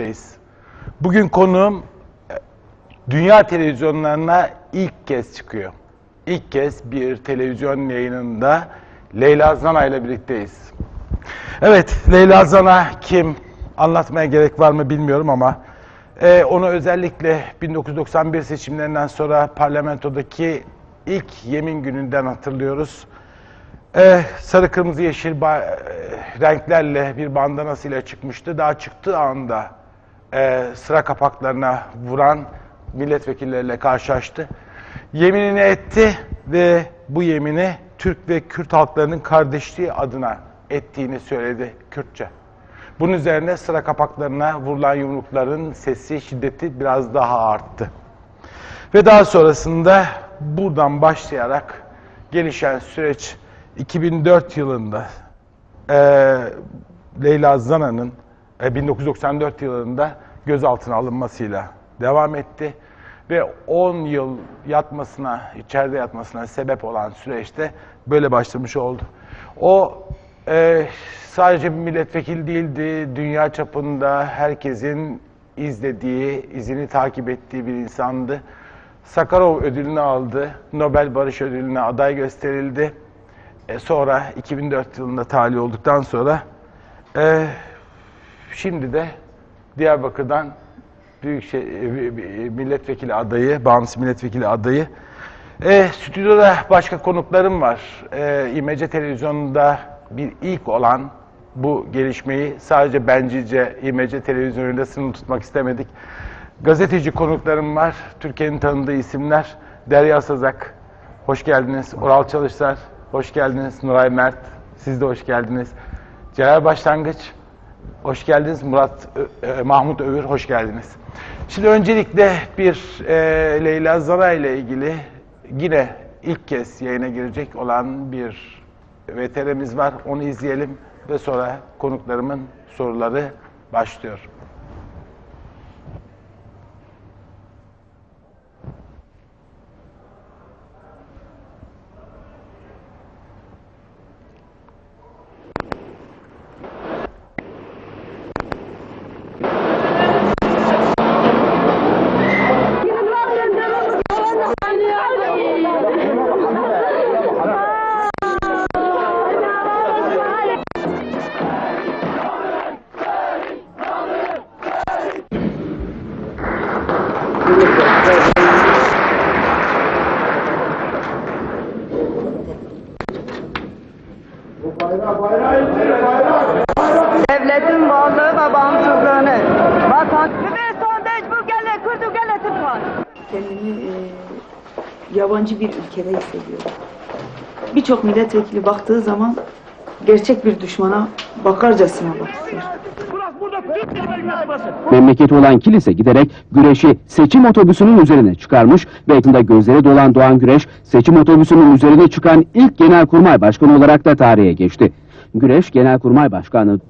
birlikteyiz. Bugün konuğum e, dünya televizyonlarına ilk kez çıkıyor. İlk kez bir televizyon yayınında Leyla Zana ile birlikteyiz. Evet, Leyla Zana kim? Anlatmaya gerek var mı bilmiyorum ama e, onu özellikle 1991 seçimlerinden sonra parlamentodaki ilk yemin gününden hatırlıyoruz. Ee, sarı kırmızı yeşil e, renklerle bir bandanasıyla çıkmıştı. Daha çıktığı anda e, sıra kapaklarına vuran milletvekilleriyle karşılaştı. Yeminini etti ve bu yemini Türk ve Kürt halklarının kardeşliği adına ettiğini söyledi Kürtçe. Bunun üzerine sıra kapaklarına vurulan yumrukların sesi, şiddeti biraz daha arttı. Ve daha sonrasında buradan başlayarak gelişen süreç 2004 yılında e, Leyla Zana'nın 1994 yılında gözaltına alınmasıyla devam etti. Ve 10 yıl yatmasına, içeride yatmasına sebep olan süreçte böyle başlamış oldu. O e, sadece bir milletvekili değildi, dünya çapında herkesin izlediği, izini takip ettiği bir insandı. Sakarov ödülünü aldı, Nobel Barış Ödülü'ne aday gösterildi. E, sonra 2004 yılında talih olduktan sonra e, şimdi de Diyarbakır'dan Büyükşehir e, milletvekili adayı, bağımsız milletvekili adayı. E, stüdyoda başka konuklarım var. E, İmece Televizyonu'nda bir ilk olan bu gelişmeyi sadece bencilce İmece Televizyonu'yla sınırlı tutmak istemedik. Gazeteci konuklarım var. Türkiye'nin tanıdığı isimler. Derya Sazak, hoş geldiniz. Oral Çalışlar, hoş geldiniz. Nuray Mert, siz de hoş geldiniz. Celal Başlangıç, hoş geldiniz. Murat e, Mahmut Övür, hoş geldiniz. Şimdi öncelikle bir e, Leyla Zara ile ilgili yine ilk kez yayına girecek olan bir VTR'miz var. Onu izleyelim ve sonra konuklarımın soruları başlıyor. Yabancı bir ülkede hissediyorum. Birçok milletvekili baktığı zaman gerçek bir düşmana bakarcasına bakıyor. Memleketi olan kilise giderek güreşi seçim otobüsünün üzerine çıkarmış ve yakında gözleri dolan Doğan Güreş seçim otobüsünün üzerine çıkan ilk genelkurmay başkanı olarak da tarihe geçti. Güreş genelkurmay başkanı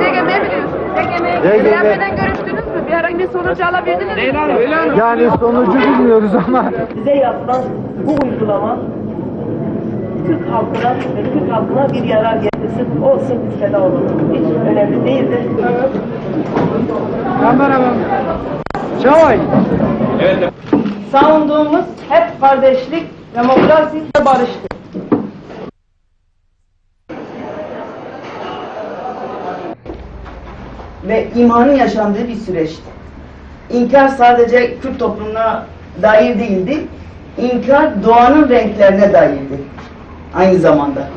DGM'ye biliyorsun. DGM'ye ilgilenmeden görüştünüz mü? Bir herhangi bir sonucu alabildiniz mi? Yani sonucu bilmiyoruz ama bize yapılan bu uygulama Türk halkına ve Türk halkına bir yarar getirsin. Olsun biz feda olalım. Hiç önemli değildir. kameraman. Çay. Savunduğumuz hep kardeşlik, demokrasi ve barıştır. Ve imanın yaşandığı bir süreçti. İnkar sadece Kürt toplumuna dair değildi. İnkar doğanın renklerine dairdi. Aynı zamanda.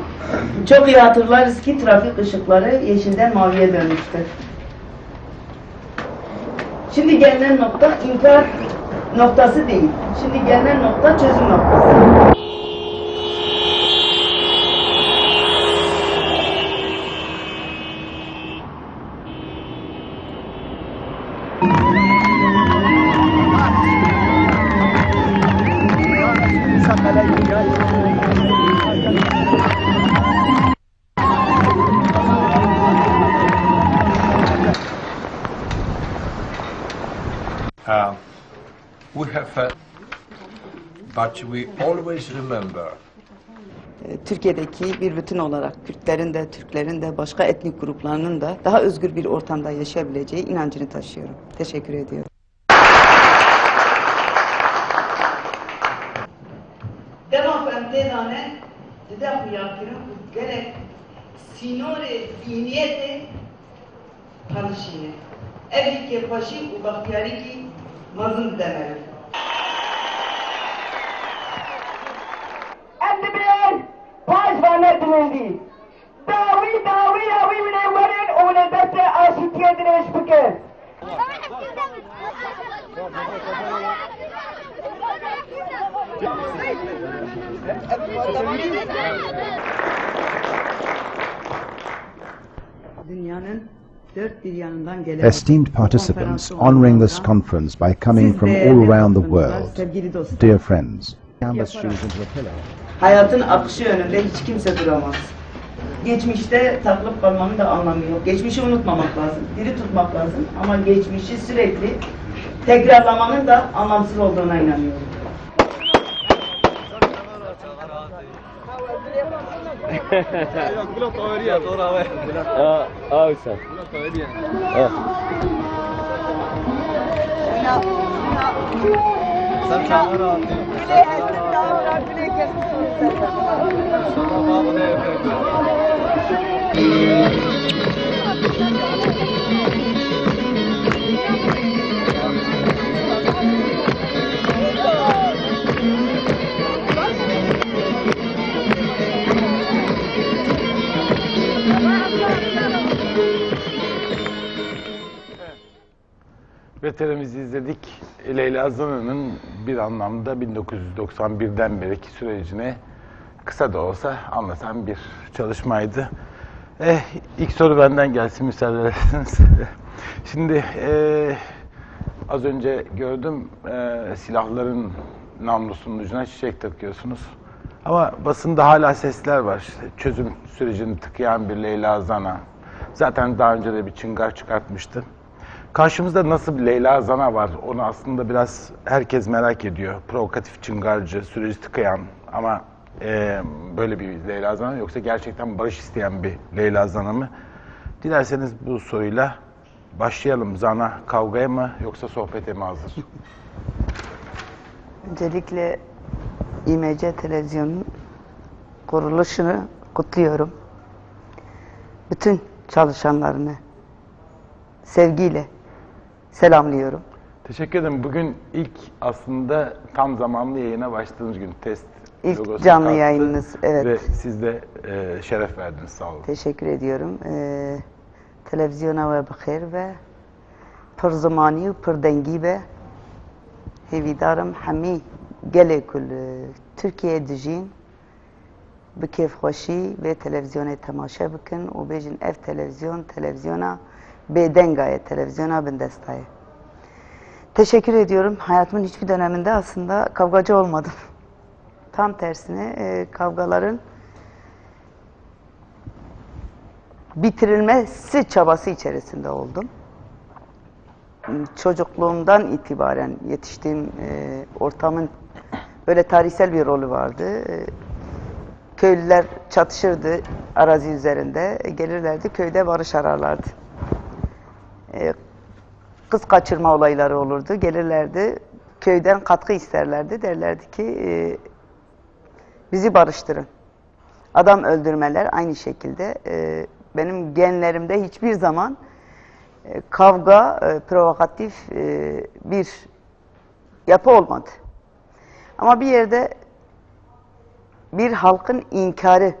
Çok iyi hatırlarız ki trafik ışıkları yeşilden maviye dönmüştü. Şimdi gelinen nokta inkar noktası değil. Şimdi gelinen nokta çözüm noktası. But we always remember e, Türkiye'deki bir bütün olarak Kürtlerin de, Türklerin de, başka etnik gruplarının da daha özgür bir ortamda yaşayabileceği inancını taşıyorum. Teşekkür ediyorum. Devam fentezane, size huyakirin gerek sinore zihniyeti tanışını. Evli ki başı u bahtiyari ki mazın demeli. Диневичпуке. Esteemed participants honoring this conference by coming from all around the world, dear friends, hayatın akışı önünde hiç kimse duramaz. Geçmişte takılıp kalmanın da anlamı yok. Geçmişi unutmamak lazım, diri tutmak lazım ama geçmişi sürekli tekrarlamanın da anlamsız olduğuna inanıyorum. Herkes Veterimizi izledik. Leyla Zana'nın bir anlamda 1991'den beriki sürecini kısa da olsa anlatan bir çalışmaydı. Eh, ilk soru benden gelsin müsaade ederseniz. Şimdi eh, az önce gördüm eh, silahların namlusunun ucuna çiçek takıyorsunuz. Ama basında hala sesler var. Çözüm sürecini tıkayan bir Leyla Zana. Zaten daha önce de bir çıngar çıkartmıştı. Karşımızda nasıl bir Leyla Zana var? Onu aslında biraz herkes merak ediyor. Provokatif çıngarcı, süreci tıkayan ama e, böyle bir Leyla Zana mı yoksa gerçekten barış isteyen bir Leyla Zana mı? Dilerseniz bu soruyla başlayalım. Zana kavgaya mı yoksa sohbete mi hazır? Öncelikle İMC Televizyonu'nun kuruluşunu kutluyorum. Bütün çalışanlarını sevgiyle selamlıyorum. Teşekkür ederim. Bugün ilk aslında tam zamanlı yayına başladığınız gün test İlk logosu canlı kalktı yayınınız, evet. Ve siz de e, şeref verdiniz. Sağ olun. Teşekkür ediyorum. Ee, televizyona ve bakır ve پر زمانی و پر دنگی به هیویدارم همی گله کل Türkiye dijin bi kêfxweşî vê televizyonê temaşe bikin û bêjin ev televizyon televizyona bêdengaye, televizyona bindestaye. Teşekkür ediyorum. Hayatımın hiçbir döneminde aslında kavgacı olmadım. Tam tersine e, kavgaların bitirilmesi çabası içerisinde oldum. Çocukluğumdan itibaren yetiştiğim e, ortamın böyle tarihsel bir rolü vardı. E, köylüler çatışırdı arazi üzerinde. E, gelirlerdi köyde barış ararlardı. Kız kaçırma olayları olurdu. Gelirlerdi köyden katkı isterlerdi. Derlerdi ki e, bizi barıştırın. Adam öldürmeler aynı şekilde. E, benim genlerimde hiçbir zaman e, kavga, e, provokatif e, bir yapı olmadı. Ama bir yerde bir halkın inkarı,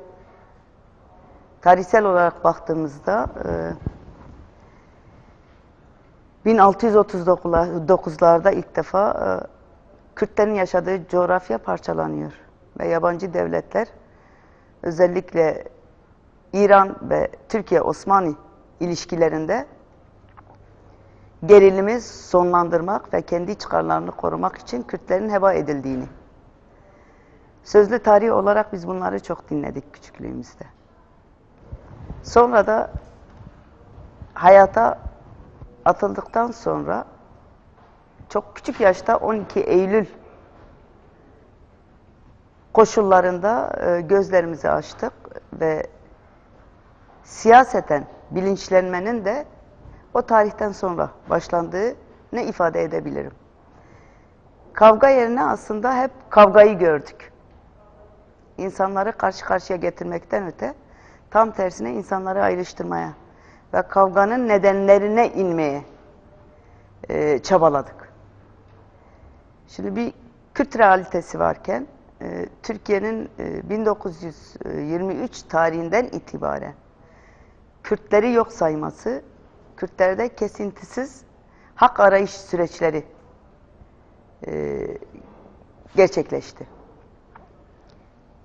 tarihsel olarak baktığımızda e, 1639'larda ilk defa e, Kürtlerin yaşadığı coğrafya parçalanıyor ve yabancı devletler özellikle İran ve Türkiye-Osmanlı ilişkilerinde gerilimi sonlandırmak ve kendi çıkarlarını korumak için Kürtlerin heba edildiğini. Sözlü tarih olarak biz bunları çok dinledik küçüklüğümüzde. Sonra da hayata atıldıktan sonra çok küçük yaşta 12 Eylül koşullarında e, gözlerimizi açtık ve siyaseten bilinçlenmenin de o tarihten sonra başlandığı ne ifade edebilirim. Kavga yerine aslında hep kavgayı gördük. İnsanları karşı karşıya getirmekten öte tam tersine insanları ayrıştırmaya ve kavganın nedenlerine inmeye e, çabaladık. Şimdi bir Kürt realitesi varken e, Türkiye'nin e, 1923 tarihinden itibaren Kürtleri yok sayması, Kürtlerde kesintisiz hak arayış süreçleri e, gerçekleşti.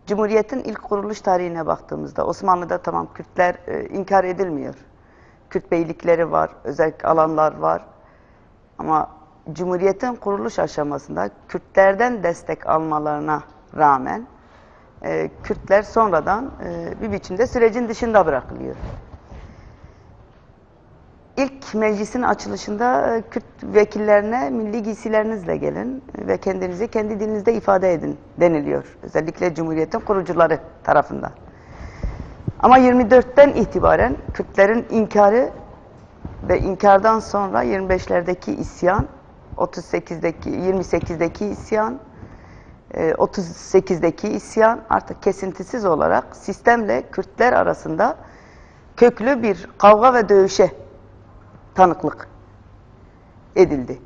Cumhuriyetin ilk kuruluş tarihine baktığımızda Osmanlı'da tamam Kürtler e, inkar edilmiyor. Kürt beylikleri var, özel alanlar var. Ama Cumhuriyetin kuruluş aşamasında Kürtlerden destek almalarına rağmen e, Kürtler sonradan e, bir biçimde sürecin dışında bırakılıyor. İlk meclisin açılışında e, Kürt vekillerine milli giysilerinizle gelin ve kendinizi kendi dilinizde ifade edin deniliyor. Özellikle Cumhuriyet'in kurucuları tarafından. Ama 24'ten itibaren Kürtlerin inkarı ve inkardan sonra 25'lerdeki isyan, 38'deki 28'deki isyan, e, 38'deki isyan artık kesintisiz olarak sistemle Kürtler arasında köklü bir kavga ve dövüşe tanıklık edildi.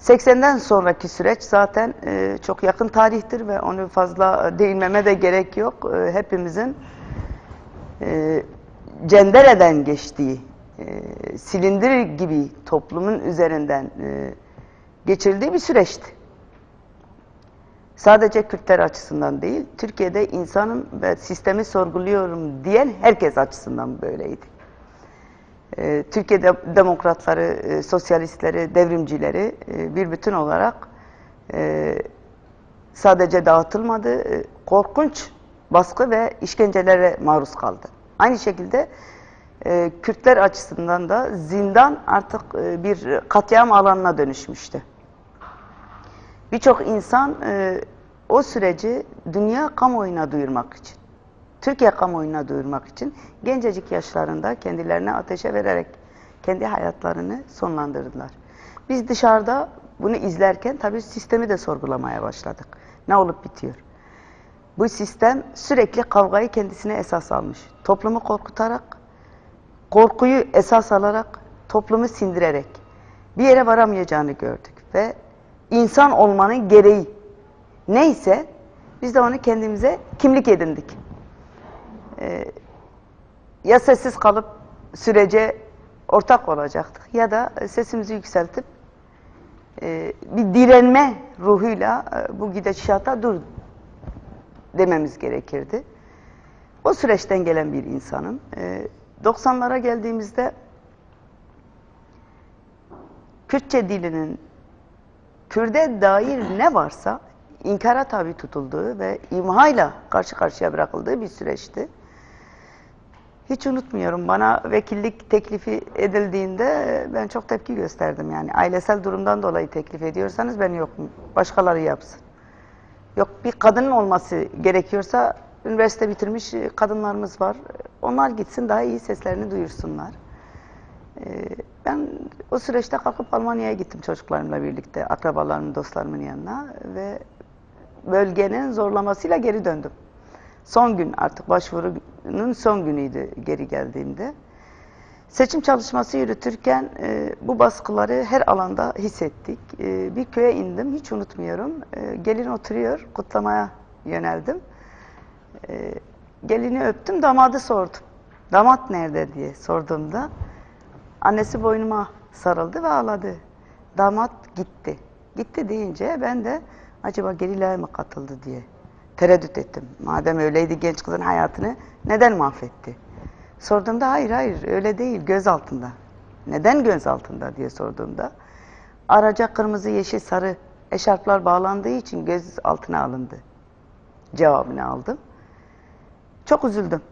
80'den sonraki süreç zaten e, çok yakın tarihtir ve onu fazla değinmeme de gerek yok. E, hepimizin e, cendereden geçtiği, e, silindir gibi toplumun üzerinden e, geçirdiği bir süreçti. Sadece Kürtler açısından değil, Türkiye'de insanım ve sistemi sorguluyorum diyen herkes açısından böyleydi. Ee, Türkiye de- demokratları, e, sosyalistleri, devrimcileri e, bir bütün olarak e, sadece dağıtılmadı, e, korkunç baskı ve işkencelere maruz kaldı. Aynı şekilde e, Kürtler açısından da zindan artık e, bir katliam alanına dönüşmüştü. Birçok insan e, o süreci dünya kamuoyuna duyurmak için, Türkiye kamuoyuna duyurmak için gencecik yaşlarında kendilerine ateşe vererek kendi hayatlarını sonlandırdılar. Biz dışarıda bunu izlerken tabii sistemi de sorgulamaya başladık. Ne olup bitiyor? Bu sistem sürekli kavgayı kendisine esas almış. Toplumu korkutarak, korkuyu esas alarak, toplumu sindirerek bir yere varamayacağını gördük. Ve insan olmanın gereği neyse biz de onu kendimize kimlik edindik. Ee, ya sessiz kalıp sürece ortak olacaktık ya da sesimizi yükseltip e, bir direnme ruhuyla e, bu gidişata dur dememiz gerekirdi. O süreçten gelen bir insanım. E, 90'lara geldiğimizde Kürtçe dilinin Kürde dair ne varsa inkara tabi tutulduğu ve imhayla karşı karşıya bırakıldığı bir süreçti. Hiç unutmuyorum bana vekillik teklifi edildiğinde ben çok tepki gösterdim yani. Ailesel durumdan dolayı teklif ediyorsanız ben yokum. Başkaları yapsın. Yok bir kadının olması gerekiyorsa üniversite bitirmiş kadınlarımız var. Onlar gitsin daha iyi seslerini duyursunlar. Ee, Ben o süreçte kalkıp Almanya'ya gittim çocuklarımla birlikte, akrabalarımın, dostlarımın yanına ve bölgenin zorlamasıyla geri döndüm. Son gün artık başvurunun son günüydü geri geldiğimde. Seçim çalışması yürütürken e, bu baskıları her alanda hissettik. E, bir köye indim, hiç unutmuyorum. E, gelin oturuyor, kutlamaya yöneldim. E, gelini öptüm, damadı sordum. Damat nerede diye sorduğumda annesi boynuma sarıldı ve ağladı. Damat gitti. Gitti deyince ben de acaba gerilere mi katıldı diye tereddüt ettim. Madem öyleydi genç kızın hayatını neden mahvetti? Sorduğumda hayır hayır öyle değil göz altında. Neden göz altında diye sorduğumda araca kırmızı yeşil sarı eşarplar bağlandığı için göz altına alındı. Cevabını aldım. Çok üzüldüm.